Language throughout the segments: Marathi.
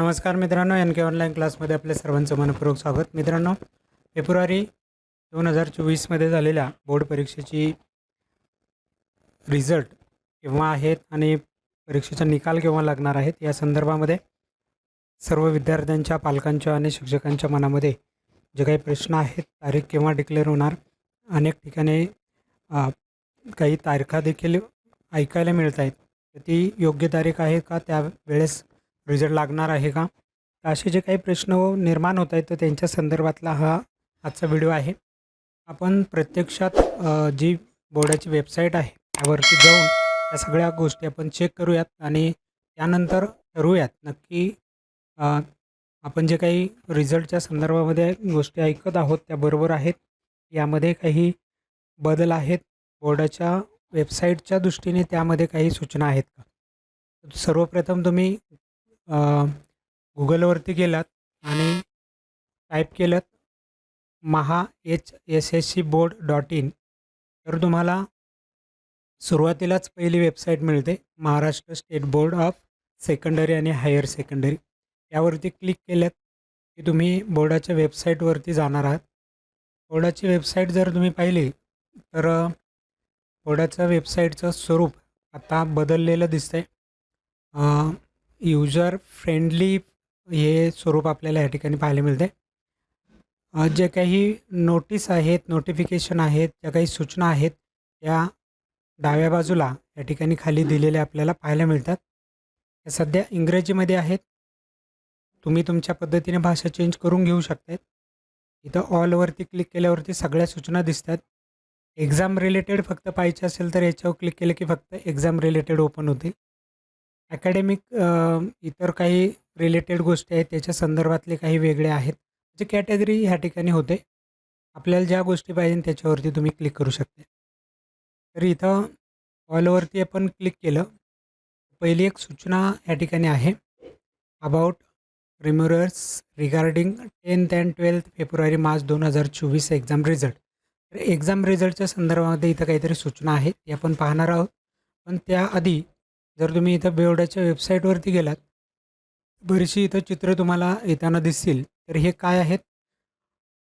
नमस्कार मित्रांनो एन के ऑनलाईन क्लासमध्ये आपल्या सर्वांचं मनपूर्वक स्वागत. मित्रांनो फेब्रुवारी दोन हजार चोवीसमध्ये झालेल्या बोर्ड परीक्षेची रिझल्ट केव्हा आहेत आणि परीक्षेचा निकाल केव्हा लागणार आहेत या संदर्भामध्ये सर्व विद्यार्थ्यांच्या पालकांच्या आणि शिक्षकांच्या मनामध्ये जे काही प्रश्न आहेत तारीख केव्हा डिक्लेअर होणार अनेक ठिकाणी काही तारखा देखील ऐकायला मिळत आहेत तर ती योग्य तारीख आहे का? त्यावेळेस रिझल्ट लागणार आहे का? असे जे काही प्रश्न निर्माण होत आहेत तर त्यांच्या संदर्भातला हा आजचा व्हिडिओ आहे. आपण प्रत्यक्षात जी बोर्डाची वेबसाईट आहे त्यावरती जाऊन या सगळ्या गोष्टी आपण चेक करूयात आणि त्यानंतर ठरवूयात. नक्की आपण जे काही रिझल्टच्या संदर्भामध्ये गोष्टी ऐकत आहोत त्या बरोबर आहेत. यामध्ये काही बदल आहेत. बोर्डाच्या वेबसाईटच्या दृष्टीने त्यामध्ये काही सूचना आहेत का? सर्वप्रथम तुम्ही गुगलवरती गेलात आणि टाईप केलं Maha H S S C board dot in. तर तुम्हाला सुरुवातीलाच पहिली वेबसाईट मिळते Maharashtra state board of secondary आणि हायर सेकंडरी. यावरती क्लिक केलं की तुम्ही बोर्डाच्या वेबसाईटवरती जाणार आहात. बोर्डाची वेबसाईट जर तुम्ही पाहिली तर बोर्डाच्या वेबसाईटचं स्वरूप आता बदललेलं दिसतंय. आहे युजर फ्रेंडली हे स्वरूप आपल्याला या ठिकाणी पाहायला मिळते जे काही नोटीस आहेत नोटिफिकेशन आहेत ज्या काही सूचना आहेत त्या डाव्या बाजूला या ठिकाणी खाली दिलेल्या आपल्याला पाहायला मिळतात. या सध्या इंग्रजीमध्ये आहेत. तुम्ही तुमच्या पद्धतीने भाषा चेंज करून घेऊ शकतात इथं ऑलवरती क्लिक केल्यावरती सगळ्या सूचना दिसतात. एक्झाम रिलेटेड फक्त पाहिजे असेल तर याच्यावर क्लिक केलं की फक्त एक्झाम रिलेटेड ओपन होते. अकॅडमिक इतर काही रिलेटेड गोष्टी आहेत त्याच्या संदर्भातले काही वेगळे आहेत. म्हणजे जे कॅटेगरी ह्या ठिकाणी होते. आपल्याला ज्या गोष्टी पाहिजे त्याच्यावरती तुम्ही क्लिक करू शकता. तर इथं ऑलवरती आपण क्लिक केलं. पहिली एक सूचना या ठिकाणी आहे. About rumours regarding tenth and twelfth February March दोन हजार चोवीस एक्झाम रिझल्ट तर एक्झाम रिझल्टच्या संदर्भामध्ये इथं काहीतरी सूचना आहेत ती आपण पाहणार आहोत. पण त्याआधी जर तुम्ही इथं बेवड्याच्या वेबसाईटवरती गेलात बरीचशी इथं चित्र तुम्हाला येताना दिसतील. तर हे काय आहेत?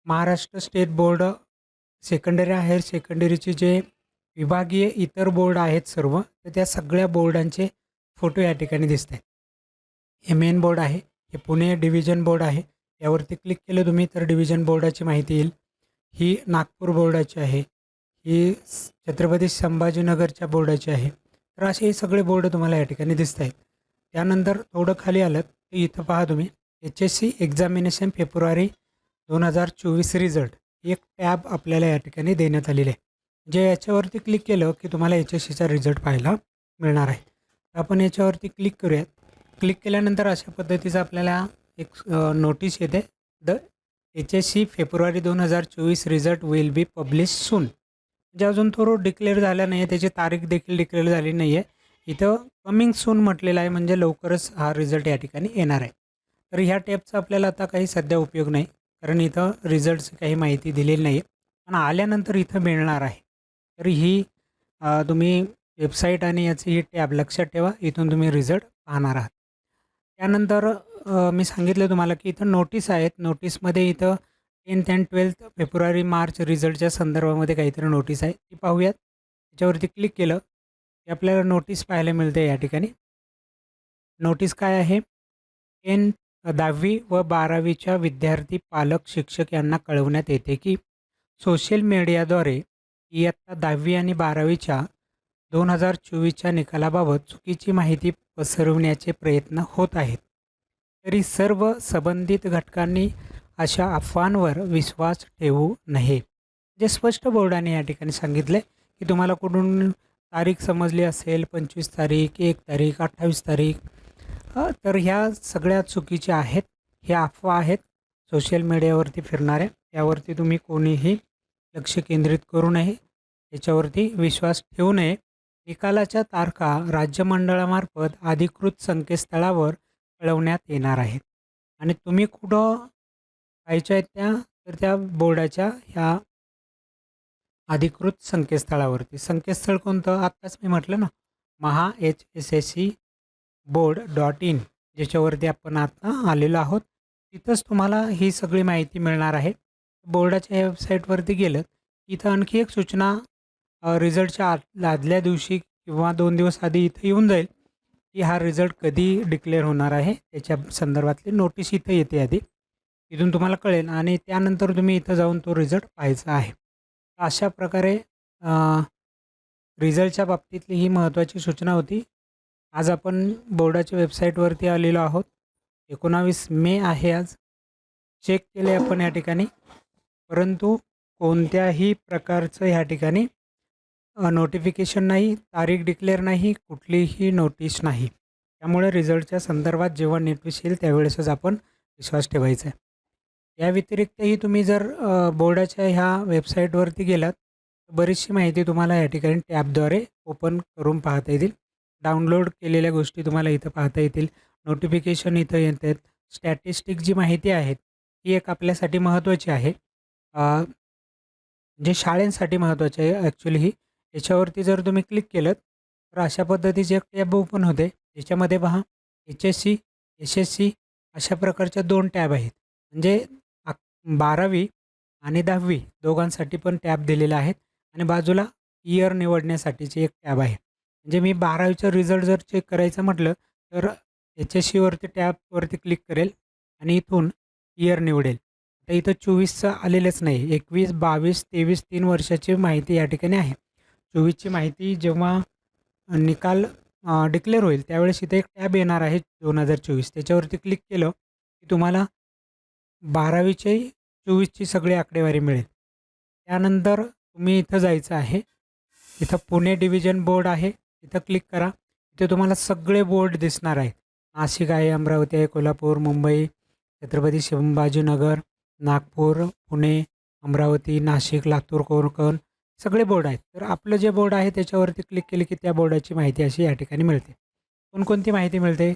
Maharashtra state board secondary higher सेकंडरीचे जे विभागीय इतर बोर्ड आहेत सर्व तर त्या सगळ्या बोर्डांचे फोटो या ठिकाणी दिसत आहेत हे मेन बोर्ड आहे. हे पुणे डिव्हिजन बोर्ड आहे. यावरती क्लिक केलं तुम्ही तर डिव्हिजन बोर्डाची माहिती येईल. ही नागपूर बोर्डाची आहे. ही छत्रपती संभाजीनगरच्या बोर्डाची आहे. तर असे हे सगळे बोर्ड तुम्हाला या ठिकाणी दिसत आहेत त्यानंतर थोडं खाली आलं तर इथं पहा तुम्ही. एच एस सी एक्झामिनेशन फेब्रुवारी दोन हजार चोवीस रिझल्ट एक टॅब आपल्याला या ठिकाणी देण्यात आलेली आहे. जे याच्यावरती क्लिक केलं की तुम्हाला एच एस सीचा रिझल्ट पाहायला मिळणार आहे. तर आपण याच्यावरती क्लिक करूयात. क्लिक केल्यानंतर अशा पद्धतीचं आपल्याला एक नोटीस येते. द एच एस सी फेब्रुवारी दोन हजार चोवीस result will be publish soon जे अजून थोडं डिक्लेअर झाला नाही आहे त्याची तारीख देखील डिक्लेअर झाली नाही आहे इथं कमिंग सून म्हटलेलं आहे म्हणजे लवकरच हा रिझल्ट या ठिकाणी येणार आहे. तर ह्या टॅबचा आपल्याला आता काही सध्या उपयोग नाही कारण इथं रिझल्टची काही माहिती दिलेली नाही आहे पण आल्यानंतर इथं मिळणार आहे. तर ही तुम्ही वेबसाईट आणि याची ही टॅब लक्षात ठेवा इथून तुम्ही रिझल्ट पाहणार आहात. त्यानंतर मी सांगितलं तुम्हाला की इथं नोटीस आहेत. नोटीसमध्ये इथं टेन्थ अँड ट्वेल्थ फेब्रुवारी मार्च रिझल्टच्या संदर्भामध्ये काहीतरी नोटीस आहे ती पाहूयात. त्याच्यावरती क्लिक केलं की आपल्याला नोटीस पाहायला मिळते या ठिकाणी. नोटीस काय आहे? एन दहावी व बारावीच्या विद्यार्थी पालक शिक्षक यांना कळवण्यात येते की सोशल मीडियाद्वारे इयत्ता दहावी आणि बारावीच्या दोन हजार चोवीसच्या निकालाबाबत चुकीची माहिती पसरवण्याचे प्रयत्न होत आहेत. तरी सर्व संबंधित घटकांनी अशा अफवांवर विश्वास ठेवू नये. जे स्पष्ट बोर्डाने या ठिकाणी सांगितले की तुम्हाला कुठून तारीख समजली असेल पंचवीस तारीख एक तारीख अठ्ठावीस तारीख तर ह्या सगळ्या चुकीच्या आहेत ह्या अफवा आहेत. सोशल मीडियावरती फिरणाऱ्या त्यावरती तुम्ही कोणीही लक्ष केंद्रित करू नये. याच्यावरती विश्वास ठेवू नये. निकालाच्या तारखा राज्यमंडळामार्फत अधिकृत संकेतस्थळावर कळवण्यात येणार आहेत. आणि तुम्ही कुठं पाहायच्या आहेत त्या तर त्या बोर्डाच्या ह्या अधिकृत संकेतस्थळावरती. संकेतस्थळ कोणतं? आत्ताच मी म्हटलं ना Maha H S S C board dot in ज्याच्यावरती आपण आता आलेलो आहोत. तिथंच तुम्हाला ही सगळी माहिती मिळणार आहे. बोर्डाच्या वेबसाईटवरती गेलं इथं आणखी एक सूचना रिझल्टच्या आद आदल्या दिवशी किंवा दोन दिवस आधी इथं येऊन जाईल. की हा रिझल्ट कधी डिक्लेअर होणार आहे? त्याच्या संदर्भातली नोटीस इथं येते आधी. तिथून तुम्हाला कळेल. आणि त्यानंतर तुम्ही इथं जाऊन तो रिझल्ट पाहायचा आहे. अशा प्रकारे रिझल्टच्या बाबतीतली ही महत्त्वाची सूचना होती. आज आपण बोर्डाच्या वेबसाईटवरती आलेलो आहोत. एकोणावीस मे आहे आज. चेक केले आपण या ठिकाणी. परंतु कोणत्याही प्रकारचं ह्या ठिकाणी नोटिफिकेशन नाही तारीख डिक्लेअर नाही कुठलीही नोटीस नाही. त्यामुळे रिझल्टच्या संदर्भात जेव्हा नेटविश येईल त्यावेळेसच आपण विश्वास ठेवायचा आहे. या व्यतिरिक्तही तुम्ही जर बोर्डाच्या ह्या वेबसाईटवरती गेलात तर बरीचशी माहिती तुम्हाला या ठिकाणी टॅबद्वारे ओपन करून पाहता येतील. डाउनलोड केलेल्या गोष्टी तुम्हाला इथं पाहता येतील. नोटिफिकेशन इथं येत आहेत. स्टॅटिस्टिक जी माहिती आहे ती एक आपल्यासाठी महत्त्वाची आहे. जे शाळेंसाठी महत्त्वाचे आहे ॲक्च्युली ही. याच्यावरती जर तुम्ही क्लिक केलं तर अशा पद्धतीचे एक टॅब ओपन होते. याच्यामध्ये पहा H S C S S C अशा प्रकारच्या दोन टॅब आहेत. म्हणजे बारावी आणि दहावी दोघांसाठी पण टॅब दिलेले आहेत. आणि बाजूला इयर निवडण्यासाठीची एक टॅब आहे. म्हणजे मी बारावीचा रिझल्ट जर चेक करायचं म्हटलं तर एच एस सीवरती टॅबवरती क्लिक करेल आणि इथून इयर निवडेल. आता इथं चोवीसचं आलेलंच नाही. एकवीस बावीस तेवीस तीन वर्षाची माहिती या ठिकाणी आहे. चोवीसची माहिती जेव्हा निकाल डिक्लेअर होईल त्यावेळेस इथे एक टॅब येणार आहे दोन हजार चोवीस. त्याच्यावरती क्लिक केलं की तुम्हाला बारावीचे चोवीसची सगळी आकडेवारी मिळेल. त्यानंतर तुम्ही इथं जायचं आहे. इथं पुणे डिव्हिजन बोर्ड आहे. इथं क्लिक करा. इथे तुम्हाला सगळे बोर्ड दिसणार आहेत. नाशिक आहे अमरावती आहे कोल्हापूर मुंबई छत्रपती शिवंबाजीनगर नागपूर पुणे अमरावती नाशिक लातूर कोकण सगळे बोर्ड आहेत. तर आपलं जे बोर्ड आहे त्याच्यावरती क्लिक केली की त्या बोर्डाची माहिती अशी या ठिकाणी मिळते. कोणकोणती माहिती मिळते?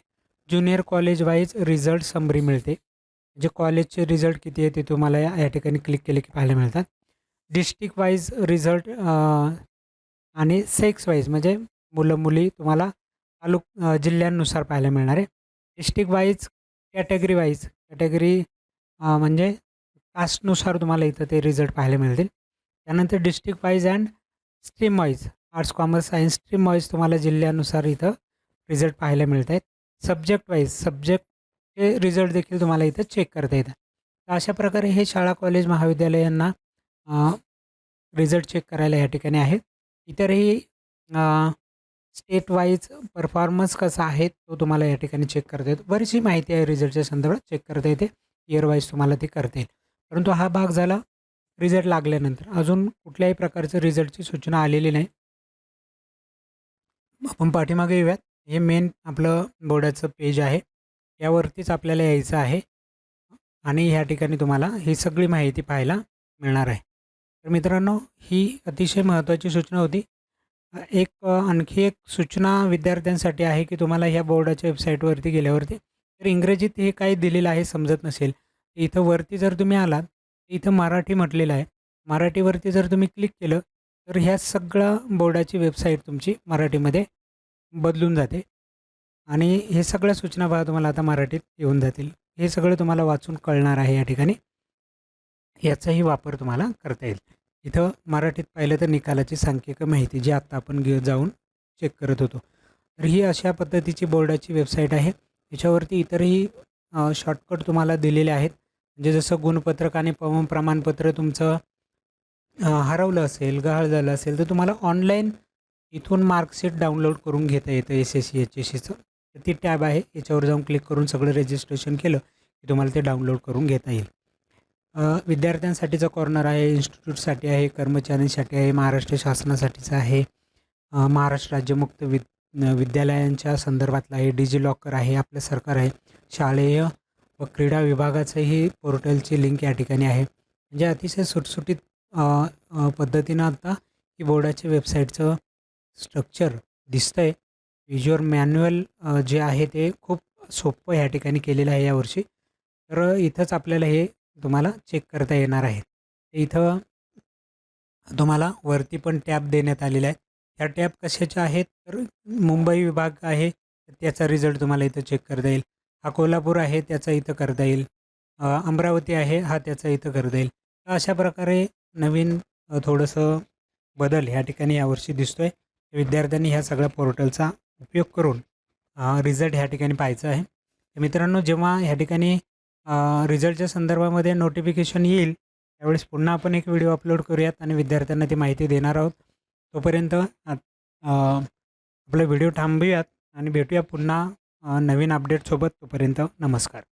Junior college wise result summary मिळते. जे कॉलेजचे रिझल्ट किती आहे ते तुम्हाला या या ठिकाणी क्लिक केले की पाहायला मिळतात. डिस्ट्रिक्ट वाईज रिझल्ट आणि सेक्स वाईज म्हणजे मुलं मुली तुम्हाला तालुक जिल्ह्यांनुसार पाहायला मिळणार आहे. District wise category wise category म्हणजे कास्टनुसार तुम्हाला इथं ते रिझल्ट पाहायला मिळतील. त्यानंतर district wise and stream wise arts commerce science stream wise तुम्हाला जिल्ह्यानुसार इथं रिझल्ट पाहायला मिळत आहेत सब्जेक्ट वाईज हे रिझल्ट देखील तुम्हाला इथं चेक करता येतात तर अशा प्रकारे हे शाळा कॉलेज महाविद्यालयांना रिझल्ट चेक करायला या ठिकाणी आहेत. इतरही स्टेट वाईज परफॉर्मन्स कसा आहे तो तुम्हाला या ठिकाणी चेक करता येतो. बरीचशी माहिती आहे रिझल्टच्या संदर्भात चेक करता येते. इयर वाईज तुम्हाला ते करता येईल. परंतु हा भाग झाला रिझल्ट लागल्यानंतर. अजून कुठल्याही प्रकारचं रिझल्टची सूचना आलेली नाही. आपण पाठीमागे येऊयात. हे मेन आपलं बोर्डाचं पेज आहे. यावरतीच आपल्याला यायचं आहे. आणि ह्या ठिकाणी तुम्हाला ही सगळी माहिती पाहायला मिळणार आहे. तर मित्रांनो ही अतिशय महत्त्वाची सूचना होती. एक आणखी एक सूचना विद्यार्थ्यांसाठी आहे की तुम्हाला ह्या बोर्डाच्या वेबसाईटवरती गेल्यावरती तर इंग्रजीत हे काय दिलेलं आहे समजत नसेल. इथं वरती जर तुम्ही आलात इथं मराठी म्हटलेलं आहे. मराठीवरती जर तुम्ही क्लिक केलं तर ह्या सगळ्या बोर्डाची वेबसाईट तुमची मराठीमध्ये बदलून जाते. आणि हे सगळ्या सूचना बघा तुम्हाला आता मराठीत येऊन जातील. हे सगळं तुम्हाला वाचून कळणार आहे या ठिकाणी. याचाही वापर तुम्हाला करता येईल. इथं मराठीत पाहिलं तर निकालाची सांख्यिक माहिती जी आत्ता आपण घे जाऊन चेक करत होतो. तर ही अशा पद्धतीची बोर्डाची वेबसाईट आहे. याच्यावरती इतरही शॉर्टकट तुम्हाला दिलेले आहेत. म्हणजे जसं गुणपत्रक आणि प प्रमाणपत्र तुमचं हरवलं असेल गहाळ झालं असेल तर तुम्हाला ऑनलाईन इथून मार्कशीट डाउनलोड करून घेता येतं S S C H S सीचं तर ती टॅब आहे. याच्यावर जाऊन क्लिक करून सगळं रजिस्ट्रेशन केलं की तुम्हाला ते डाउनलोड करून घेता येईल. विद्यार्थ्यांसाठीचा कॉर्नर आहे इन्स्टिट्यूटसाठी आहे कर्मचाऱ्यांसाठी आहे महाराष्ट्र शासनासाठीचं आहे. महाराष्ट्र राज्यमुक्त विद विद्यालयांच्या संदर्भातलं आहे. डिजी लॉकर आहे आपलं सरकार आहे. शालेय व क्रीडा विभागाचंही पोर्टलची लिंक या ठिकाणी आहे. म्हणजे अतिशय सुटसुटीत पद्धतीनं आता की बोर्डाच्या वेबसाईटचं स्ट्रक्चर दिसतं आहे विज्युअल मॅन्युअल जे आहे ते खूप सोपं ह्या ठिकाणी केलेलं आहे यावर्षी. तर इथंच आपल्याला हे तुम्हाला चेक करता येणार आहे. इथं तुम्हाला वरती पण टॅब देण्यात आलेला आहे. त्या टॅब कशाच्या आहेत? तर मुंबई विभाग आहे. त्याचा रिझल्ट तुम्हाला इथं चेक करता येईल. हा कोल्हापूर आहे त्याचा इथं करता येईल. अमरावती आहे हा त्याचा इथं करता येईल. अशा प्रकारे नवीन थोडंसं बदल ह्या ठिकाणी यावर्षी दिसतो आहे विद्यार्थ्यांनी ह्या सगळ्या पोर्टलचा उपयोग करून रिझल्ट ह्या ठिकाणी पाहायचा आहे. तर मित्रांनो जेव्हा ह्या ठिकाणी रिझल्टच्या संदर्भामध्ये नोटिफिकेशन येईल त्यावेळेस पुन्हा आपण एक व्हिडिओ अपलोड करूयात आणि विद्यार्थ्यांना ती माहिती देणार आहोत. तोपर्यंत आपला व्हिडिओ थांबूयात आणि भेटूया पुन्हा नवीन अपडेटसोबत तोपर्यंत नमस्कार.